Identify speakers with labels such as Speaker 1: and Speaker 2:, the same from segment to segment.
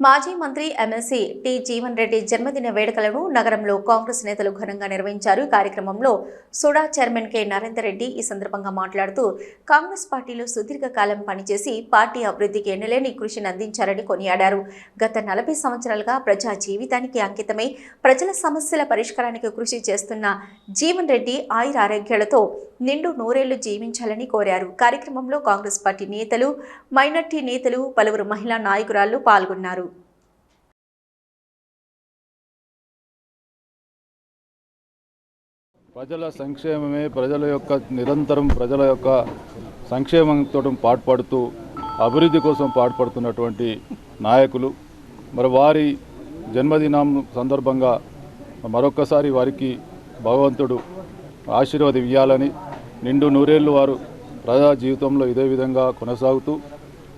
Speaker 1: మాజీ మంత్రి MLC T Jeevan Reddy జన్మదిన వేడుకలను నగరంలో కాంగ్రెస్ నేతలు ఘనంగా నిర్వహించారు. ఈ కార్యక్రమంలో SUDA chairman K Narender Reddy ఈ సందర్భంగా మాట్లాడుతూ కాంగ్రెస్ పార్టీలో సుదీర్ఘకాలం పనిచేసి పార్టీ అభివృద్ధికి ఎన్నలేని కృషిని అందించారని కొనియాడారు. గత నలభై సంవత్సరాలుగా ప్రజా జీవితానికి అంకితమై ప్రజల సమస్యల పరిష్కారానికి కృషి చేస్తున్న జీవన్ రెడ్డి ఆయురారోగ్యాలతో నిండు నూరేళ్ళు జీవించాలని కోరారు. కార్యక్రమంలో కాంగ్రెస్ పార్టీ నేతలు మైనార్టీ నేతలు పలువురు మహిళా నాయకురాళ్ళు పాల్గొన్నారు.
Speaker 2: ప్రజల సంక్షేమమే ప్రజల యొక్క నిరంతరం ప్రజల యొక్క సంక్షేమంతో పాటుపడుతూ అభివృద్ధి కోసం పాటుపడుతున్నటువంటి నాయకులు. మరి వారి జన్మదినం సందర్భంగా మరొక్కసారి వారికి భగవంతుడు ఆశీర్వాదం ఇవ్వాలని నిండు నూరేళ్ళు వారు ప్రజా జీవితంలో ఇదే విధంగా కొనసాగుతూ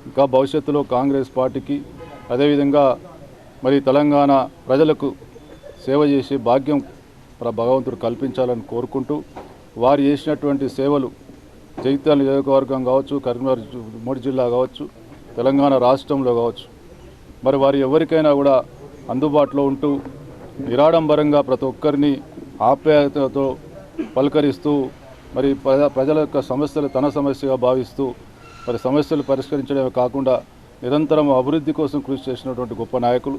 Speaker 2: ఇంకా భవిష్యత్తులో కాంగ్రెస్ పార్టీకి అదేవిధంగా మరి తెలంగాణ ప్రజలకు సేవ చేసే భాగ్యం ప్ర- భగవంతుడు కల్పించాలని కోరుకుంటూ వారు చేసినటువంటి సేవలు జగిత్యాల నియోజకవర్గం కావచ్చు కరీంనగర్ ఉమ్మడి జిల్లా కావచ్చు తెలంగాణ రాష్ట్రంలో కావచ్చు. మరి వారు ఎవరికైనా కూడా అందుబాటులో ఉంటూ నిరాడంబరంగా ప్రతి ఒక్కరిని ఆప్యాయతతో పలకరిస్తూ మరి ప్రజ ప్రజల యొక్క సమస్యలు తన సమస్యగా భావిస్తూ మరి సమస్యలు పరిష్కరించడమే కాకుండా నిరంతరం అభివృద్ధి కోసం కృషి చేసినటువంటి గొప్ప నాయకులు.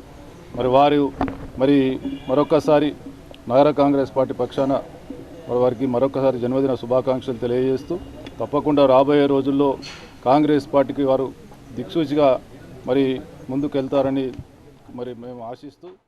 Speaker 2: మరి వారు మరి మరొకసారి నగర కాంగ్రెస్ పార్టీ పక్షాన మరి వారికి మరొకసారి జన్మదిన శుభాకాంక్షలు తెలియజేస్తూ తప్పకుండా రాబోయే రోజుల్లో కాంగ్రెస్ పార్టీకి వారు దిక్సూచిగా మరి ముందుకు వెళ్తారని మరి మేము ఆశిస్తూ